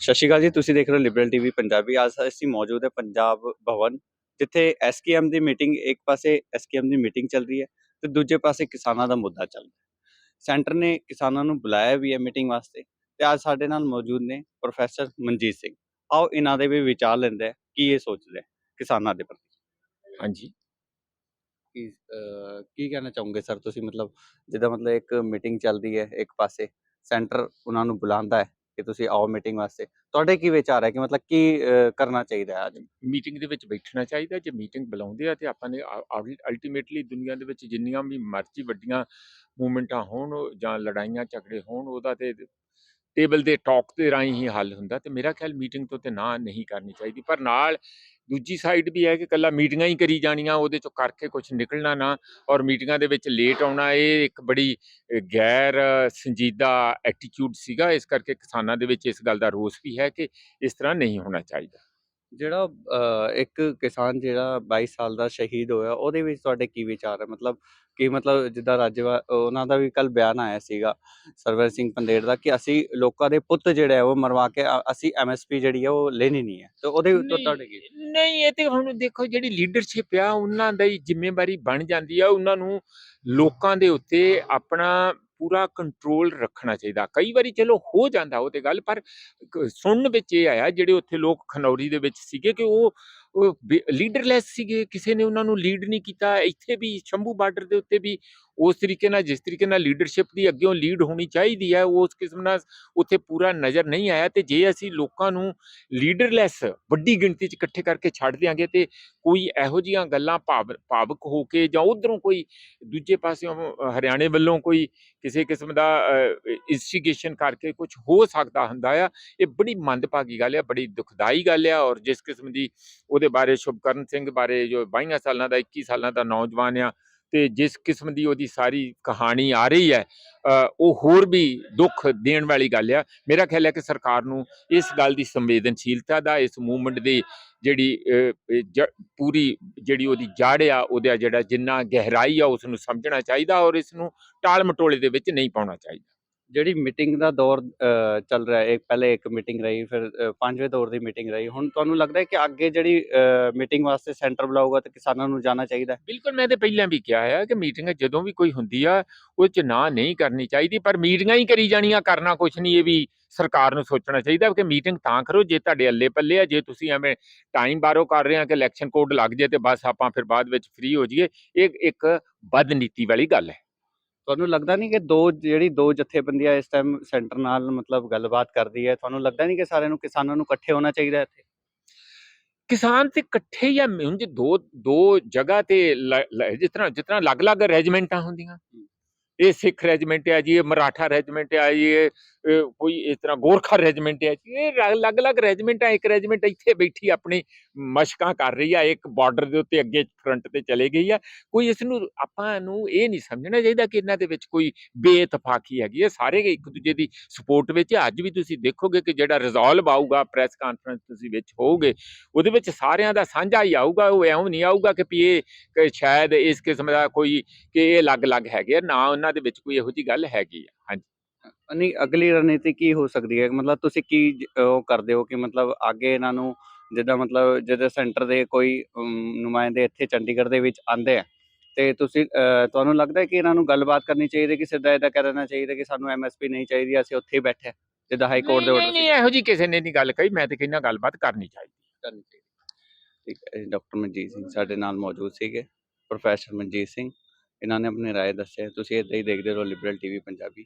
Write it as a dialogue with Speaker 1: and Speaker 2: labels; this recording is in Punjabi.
Speaker 1: ਸਤਿ ਸ਼੍ਰੀ ਅਕਾਲ ਜੀ ਤੁਸੀਂ ਦੇਖ ਰਹੇ ਹੋ ਲਿਬਰਲ ਟੀਵੀ ਪੰਜਾਬੀ। ਅੱਜ ਅਸੀਂ ਮੌਜੂਦ ਹੈ ਪੰਜਾਬ ਭਵਨ ਜਿੱਥੇ ਐਸਕੇਐਮ ਦੀ ਮੀਟਿੰਗ ਇੱਕ ਪਾਸੇ ਐਸਕੇਐਮ ਦੀ ਮੀਟਿੰਗ ਚੱਲ ਰਹੀ ਹੈ ਤੇ ਦੂਜੇ ਪਾਸੇ ਕਿਸਾਨਾਂ ਦਾ ਮੁੱਦਾ ਚੱਲ ਰਿਹਾ ਹੈ। ਸੈਂਟਰ ਨੇ ਕਿਸਾਨਾਂ ਨੂੰ ਬੁਲਾਇਆ ਵੀ ਹੈ ਮੀਟਿੰਗ ਵਾਸਤੇ ਤੇ ਅੱਜ ਸਾਡੇ ਨਾਲ ਮੌਜੂਦ ਨੇ ਪ੍ਰੋਫੈਸਰ ਮਨਜੀਤ ਸਿੰਘ। ਆਓ ਇਹਨਾਂ ਦੇ ਵੀ ਵਿਚਾਰ ਲੈਂਦੇ ਆ ਕੀ ਇਹ ਸੋਚਦੇ ਕਿਸਾਨਾਂ ਦੇ ਪ੍ਰਤੀ?
Speaker 2: ਹਾਂਜੀ।
Speaker 1: ਕੀ ਅਹ, ਕੀ ਕਹਿਣਾ ਚਾਹੋਗੇ ਸਰ ਤੁਸੀਂ? ਮਤਲਬ ਜਿੱਦਾਂ ਮਤਲਬ ਇੱਕ ਮੀਟਿੰਗ ਚੱਲਦੀ ਹੈ ਇੱਕ ਪਾਸੇ ਸੈਂਟਰ ਉਹਨਾਂ ਨੂੰ ਬੁਲਾਉਂਦਾ ਹੈ ਕਿ ਤੁਸੀਂ ਆਓ ਮੀਟਿੰਗ ਵਾਸਤੇ। ਤੁਹਾਡੇ ਕੀ ਵਿਚਾਰ ਹੈ ਕਿ ਮਤਲਬ ਕੀ ਕਰਨਾ ਚਾਹੀਦਾ ਹੈ ਅੱਜ?
Speaker 2: ਮੀਟਿੰਗ ਦੇ ਵਿੱਚ ਬੈਠਣਾ ਚਾਹੀਦਾ ਜੇ ਮੀਟਿੰਗ ਬੁਲਾਉਂਦੇ ਆ ਤੇ ਆਪਾਂ ਨੇ ਅਲਟੀਮੇਟਲੀ ਦੁਨੀਆ ਦੇ ਵਿੱਚ ਜਿੰਨੀਆਂ ਵੀ ਮਰਜ਼ੀ ਵੱਡੀਆਂ ਮੂਵਮੈਂਟਾਂ ਹੋਣ, ਜਾਂ ਲੜਾਈਆਂ, ਝਗੜੇ ਹੋਣ, ਉਹਦਾ ਤੇ ਟੇਬਲ ਦੇ ਟਾਕ ਦੇ ਰਾਹੀਂ ਹੀ ਹੱਲ ਹੁੰਦਾ ਤੇ ਮੇਰਾ ਖਿਆਲ ਮੀਟਿੰਗ ਤੋਂ ਤੇ ਨਾ ਨਹੀਂ ਕਰਨੀ ਚਾਹੀਦੀ। ਪਰ ਨਾਲ ਦੂਜੀ ਸਾਈਡ ਵੀ ਹੈ ਕਿ ਕੱਲਾ ਮੀਟਿੰਗਾਂ ਹੀ ਕਰੀ ਜਾਣੀਆਂ, ਉਹਦੇ ਚੋਂ ਕਰਕੇ ਕੁਝ ਨਿਕਲਣਾ ਨਾ ਔਰ ਮੀਟਿੰਗਾਂ ਦੇ ਵਿੱਚ ਲੇਟ ਆਉਣਾ, ਇਹ ਇੱਕ ਬੜੀ ਗੈਰ ਸੰਜੀਦਾ ਐਟੀਟਿਊਡ ਸੀਗਾ। ਇਸ ਕਰਕੇ ਕਿਸਾਨਾਂ ਦੇ ਵਿੱਚ ਇਸ ਗੱਲ ਦਾ ਰੋਸ ਵੀ ਹੈ ਕਿ ਇਸ ਤਰ੍ਹਾਂ ਨਹੀਂ ਹੋਣਾ ਚਾਹੀਦਾ।
Speaker 1: ਜਿਹੜਾ ਇੱਕ ਕਿਸਾਨ ਜਿਹੜਾ 22 ਸਾਲ ਦਾ ਸ਼ਹੀਦ ਹੋਇਆ ਉਹਦੇ ਵਿੱਚ ਤੁਹਾਡੇ ਕੀ ਵਿਚਾਰ ਹੈ ਮਤਲਬ ਕਿ ਮਤਲਬ ਜਿੱਦਾਂ ਰਾਜਵਾ ਉਹਨਾਂ ਦਾ ਵੀ ਕੱਲ ਬਿਆਨ ਆਇਆ ਸੀਗਾ ਸਰਵਰ ਸਿੰਘ ਪੰਦੇੜ ਦਾ ਕਿ ਅਸੀਂ ਲੋਕਾਂ ਦੇ ਪੁੱਤ ਜਿਹੜੇ ਆ ਉਹ ਮਰਵਾ ਕੇ ਅ- ਅਸੀਂ ਐਮਐਸਪੀ ਜਿਹੜੀ ਹੈ ਉਹ ਲੈਣੀ ਨਹੀਂ ਹੈ। ਤੇ ਉਹਦੇ ਉੱਤੇ
Speaker 2: ਨਹੀਂ,
Speaker 1: ਤੁਹਾਡੇ ਕੀ
Speaker 2: ਨਹੀਂ ਇਹ ਤੇ ਹੁਣ ਦੇਖੋ ਜਿਹੜੀ ਲੀਡਰਸ਼ਿਪ ਆ ਉਹਨਾਂ ਦਾ ਹੀ ਜ਼ਿੰਮੇਵਾਰੀ ਬਣ ਜਾਂਦੀ ਆ। ਉਹਨਾਂ ਨੂੰ ਲੋਕਾਂ ਦੇ ਉੱਤੇ ਆਪਣਾ ਪੂਰਾ ਕੰਟਰੋਲ ਰੱਖਣਾ ਚਾਹੀਦਾ। ਕਈ ਵਾਰੀ ਚਲੋ ਹੋ ਜਾਂਦਾ ਉਹ ਤੇ ਗੱਲ, ਪਰ ਸੁਣਨ ਵਿੱਚ ਇਹ ਆਇਆ ਜਿਹੜੇ ਉੱਥੇ ਲੋਕ ਖਨੌਰੀ ਦੇ ਵਿੱਚ ਸੀਗੇ ਕਿ ਉਹ ਲੀਡਰਲੈਸ ਸੀਗੇ, ਕਿਸੇ ਨੇ ਉਹਨਾਂ ਨੂੰ ਲੀਡ ਨਹੀਂ ਕੀਤਾ, ਇੱਥੇ ਵੀ ਸ਼ੰਭੂ ਬਾਰਡਰ ਦੇ ਉੱਤੇ ਵੀ ਉਸ ਤਰੀਕੇ ਨਾਲ, ਜਿਸ ਤਰੀਕੇ ਨਾਲ ਲੀਡਰਸ਼ਿਪ ਦੀ ਅੱਗੇੋਂ ਲੀਡ ਹੋਣੀ ਚਾਹੀਦੀ ਹੈ, ਉਸ ਕਿਸਮ ਨਾਲ ਉੱਥੇ ਪੂਰਾ ਨਜ਼ਰ ਨਹੀਂ ਆਇਆ ਤੇ ਜੇ ਅਸੀਂ ਲੋਕਾਂ ਨੂੰ ਲੀਡਰਲੈਸ ਵੱਡੀ ਗਿਣਤੀ 'ਚ ਇਕੱਠੇ ਕਰਕੇ ਛੱਡ ਦਿਆਂਗੇ ਤੇ ਕੋਈ ਇਹੋ ਜੀਆਂ ਗੱਲਾਂ ਭਾਵ, ਭਾਵਕ ਹੋ ਕੇ ਜਾਂ ਉਧਰੋਂ ਕੋਈ ਦੂਜੇ ਪਾਸਿਓਂ ਹਰਿਆਣੇ ਵੱਲੋਂ ਕੋਈ ਕਿਸੇ ਕਿਸਮ ਦਾ ਇਨਵੈਸਟੀਗੇਸ਼ਨ ਕਰਕੇ ਕੁਝ ਹੋ ਸਕਦਾ ਹੁੰਦਾ ਆ, ਇਹ ਬੜੀ ਮੰਦਭਾਗੀ ਗੱਲ ਆ, ਬੜੀ ਦੁਖਦਾਈ ਗੱਲ ਆ ਔਰ ਜਿਸ ਕਿਸਮ ਦੀ ਉਹਦੇ ਬਾਰੇ, ਸ਼ੁਭਕਰਨ ਸਿੰਘ ਬਾਰੇ ਜੋ 22 ਸਾਲਾਂ ਦਾ 21 ਸਾਲਾਂ ਦਾ ਨੌਜਵਾਨ ਆ ਤੇ ਜਿਸ ਕਿਸਮ ਦੀ ਉਹਦੀ ਸਾਰੀ ਕਹਾਣੀ ਆ ਰਹੀ ਹੈ ਉਹ ਹੋਰ ਵੀ ਦੁੱਖ ਦੇਣ ਵਾਲੀ ਗੱਲ ਆ। ਮੇਰਾ ਖਿਆਲ ਹੈ ਕਿ ਸਰਕਾਰ ਨੂੰ ਇਸ ਗੱਲ ਦੀ ਸੰਵੇਦਨਸ਼ੀਲਤਾ ਦਾ, ਇਸ ਮੂਵਮੈਂਟ ਦੀ ਜਿਹੜੀ ਪੂਰੀ ਜਿਹੜੀ ਉਹਦੀ ਜੜ ਆ, ਉਹਦਾ ਜਿਹੜਾ ਜਿੰਨਾ ਗਹਿਰਾਈ ਆ ਉਸ ਨੂੰ ਸਮਝਣਾ ਚਾਹੀਦਾ ਔਰ ਇਸ ਨੂੰ ਟਾਲ ਮਟੋਲੇ ਦੇ ਵਿੱਚ ਨਹੀਂ ਪਾਉਣਾ ਚਾਹੀਦਾ।
Speaker 1: ਜਿਹੜੀ ਮੀਟਿੰਗ ਦਾ ਦੌਰ ਚੱਲ ਰਿਹਾ ਹੈ ਪਹਿਲੇ ਇੱਕ ਮੀਟਿੰਗ ਰਹੀ ਫਿਰ ਅਹ, ਪੰਜਵੇਂ ਦੌਰ ਦੀ ਮੀਟਿੰਗ ਰਹੀ ਹੁਣ ਤੁਹਾਨੂੰ ਲੱਗਦਾ ਹੈ ਕਿ ਅੱਗੇ ਜਿਹੜੀ ਮੀਟਿੰਗ ਵਾਸਤੇ ਸੈਂਟਰ ਬੁਲਾਊਗਾ ਤੇ ਕਿਸਾਨਾਂ ਨੂੰ ਜਾਣਾ ਚਾਹੀਦਾ
Speaker 2: ਬਿਲਕੁਲ ਮੈਂ ਤੇ ਪਹਿਲਾਂ ਵੀ ਕਿਹਾ ਹੈ ਕਿ ਮੀਟਿੰਗ ਜਦੋਂ ਵੀ ਕੋਈ ਹੁੰਦੀ ਆ ਉਹ ਚ ਨਾ ਨਹੀਂ ਕਰਨੀ ਚਾਹੀਦੀ ਪਰ ਮੀਟਿੰਗਾਂ ਹੀ ਕਰੀ ਜਾਣੀਆਂ ਕਰਨਾ ਕੁਛ ਨਹੀਂ ਇਹ ਵੀ ਸਰਕਾਰ ਨੂੰ ਸੋਚਣਾ ਚਾਹੀਦਾ ਕਿ ਮੀਟਿੰਗ ਤਾਂ ਕਰੋ ਜੇ ਤੁਹਾਡੇ ਅੱਲੇ ਪੱਲੇ ਆ ਜੇ ਤੁਸੀਂ ਐਵੇਂ ਟਾਈਮ ਬਾਰੋ ਕਰ ਰਹੇ ਆ ਕਿ ਇਲੈਕਸ਼ਨ ਕੋਡ ਲੱਗ ਜੇ ਤੇ ਬਸ ਆਪਾਂ ਫਿਰ ਬਾਅਦ ਵਿੱਚ ਫ੍ਰੀ ਹੋ ਜਾਈਏ ਇਹ ਇੱਕ ਬਦਨੀਤੀ ਵਾਲੀ ਗੱਲ ਹੈ।
Speaker 1: ਤੁਹਾਨੂੰ ਲੱਗਦਾ ਨਹੀਂ ਕਿ ਦੋ ਜਿਹੜੀ ਦੋ ਜਥੇਬੰਦੀਆਂ ਇਸ ਟਾਈਮ ਸੈਂਟਰ ਨਾਲ ਮਤਲਬ ਗੱਲਬਾਤ ਕਰਦੀ ਹੈ ਤੁਹਾਨੂੰ ਲੱਗਦਾ ਨਹੀਂ ਕਿ ਸਾਰਿਆਂ ਨੂੰ ਕਿਸਾਨਾਂ ਨੂੰ ਇਕੱਠੇ ਹੋਣਾ ਚਾਹੀਦਾ ਇੱਥੇ?
Speaker 2: ਕਿਸਾਨ ਤੇ ਇਕੱਠੇ ਜਾਂ ਹੁਣ ਜੇ ਦੋ ਦੋ ਜਗ੍ਹਾ ਤੇ ਜਿਸ ਤਰ੍ਹਾਂ ਜਿਸ ਤਰ੍ਹਾਂ ਅਲੱਗ-ਅਲੱਗ ਰੈਜੀਮੈਂਟਾਂ ਹੁੰਦੀਆਂ। ਇਹ ਸਿੱਖ ਰੈਜੀਮੈਂਟ ਹੈ ਜੀ, ਇਹ ਮਰਾਠਾ ਰੈਜੀਮੈਂਟ ਹੈ ਜੀ, ਇਹ ਕੋਈ ਇਸ ਤਰ੍ਹਾਂ ਗੋਰਖਾ ਰੈਜੀਮੈਂਟ ਹੈ ਜੀ, ਇਹ ਅਲੱਗ-ਅਲੱਗ ਰੈਜੀਮੈਂਟ ਹੈ ਇੱਕ ਰੈਜੀਮੈਂਟ ਇੱਥੇ ਬੈਠੀ ਆਪਣੀ ਮਸ਼ਕਾਂ ਕਰ ਰਹੀ ਆ, ਇੱਕ ਬਾਰਡਰ ਦੇ ਉੱਤੇ ਅੱਗੇ ਫਰੰਟ ਤੇ ਚਲੇ ਗਈ ਆ, ਕੋਈ ਇਸ ਨੂੰ ਆਪਾਂ ਨੂੰ ਇਹ ਨਹੀਂ ਸਮਝਣਾ ਚਾਹੀਦਾ ਕਿ ਇਹਨਾਂ ਦੇ ਵਿੱਚ ਕੋਈ ਬੇਇਤਫਾਕੀ ਹੈਗੀ ਹੈ ਸਾਰੇ ਇੱਕ ਦੂਜੇ ਦੀ ਸਪੋਰਟ ਵਿੱਚ ਅੱਜ ਵੀ ਤੁਸੀਂ ਦੇਖੋਗੇ ਕਿ ਜਿਹੜਾ ਰਿਜ਼ੋਲਵ ਆਊਗਾ ਪ੍ਰੈਸ ਕਾਨਫਰੰਸ ਤੁਸੀਂ ਵਿੱਚ ਹੋਵੋਗੇ, ਉਹਦੇ ਵਿੱਚ ਸਾਰਿਆਂ ਦਾ ਸਾਂਝਾ ਹੀ ਆਊਗਾ, ਉਹ ਐਵੇਂ ਨਹੀਂ ਆਊਗਾ ਕਿ ਵੀ ਇਹ ਸ਼ਾਇਦ ਇਸ ਕਿਸਮ ਦਾ ਕੋਈ, ਕਿ ਇਹ ਅਲੱਗ-ਅਲੱਗ ਹੈਗੇ ਆ, ਨਾ ਉਹਨਾਂ ਦੇ ਵਿੱਚ ਕੋਈ ਇਹੋ ਜੀ ਗੱਲ ਹੈਗੀ ਆ? ਹਾਂਜੀ।
Speaker 1: ਨਹੀਂ ਅਗਲੀ ਰਣਨੀਤੀ ਕੀ ਹੋ ਸਕਦੀ ਹੈ? ਮਤਲਬ ਤੁਸੀਂ ਕੀ ਜ- ਉਹ ਕਰਦੇ ਹੋ ਕਿ ਮਤਲਬ ਅੱਗੇ ਇਹਨਾਂ ਨੂੰ ਜਿੱਦਾਂ ਮਤਲਬ ਜਦੋਂ ਸੈਂਟਰ ਦੇ ਕੋਈ ਅਮ, ਨੁਮਾਇੰਦੇ ਇੱਥੇ ਚੰਡੀਗੜ੍ਹ ਦੇ ਵਿੱਚ ਆਂਦੇ ਆ ਤੇ ਤੁਸੀਂ ਤੁਹਾਨੂੰ ਲੱਗਦਾ ਹੈ ਕਿ ਇਹਨਾਂ ਨੂੰ ਗੱਲਬਾਤ ਕਰਨੀ ਚਾਹੀਦੀ ਕਿ ਸਿੱਧਾ ਇਹਦਾ ਕਹਿ ਦੇਣਾ ਚਾਹੀਦਾ ਕਿ ਸਾਨੂੰ ਐਮਐਸਪੀ ਨਹੀਂ ਚਾਹੀਦੀ ਅਸੀਂ ਉੱਥੇ ਹੀ ਬੈਠੇ ਹਾਂ, ਜਿੱਦਾਂ ਹਾਈ ਕੋਰਟ ਦੇ
Speaker 2: ਨਹੀਂ
Speaker 1: ਆਰਡਰ
Speaker 2: ਨਹੀਂ ਇਹੋ ਜੀ ਕਿਸੇ ਨੇ ਨਹੀਂ ਗੱਲ ਕਹੀ ਮੈਂ ਤੇ ਕਹਿੰਦਾ ਗੱਲਬਾਤ ਕਰਨੀ ਚਾਹੀਦੀ
Speaker 1: ਕਰਨੀ ਚਾਹੀਦੀ। ਠੀਕ ਹੈ ਡਾਕਟਰ ਮਨਜੀਤ ਸਿੰਘ ਸਾਡੇ ਨਾਲ ਮੌਜੂਦ ਸੀਗੇ ਪ੍ਰੋਫੈਸਰ ਮਨਜੀਤ ਸਿੰਘ। ਇਹਨਾਂ ਨੇ ਆਪਣੀ رائے ਦੱਸਿਆ ਤੁਸੀਂ ਇੱਦਾਂ ਹੀ ਦੇਖਦੇ ਰਹੋ ਲਿਬਰਲ ਟੀਵੀ ਪੰਜਾਬੀ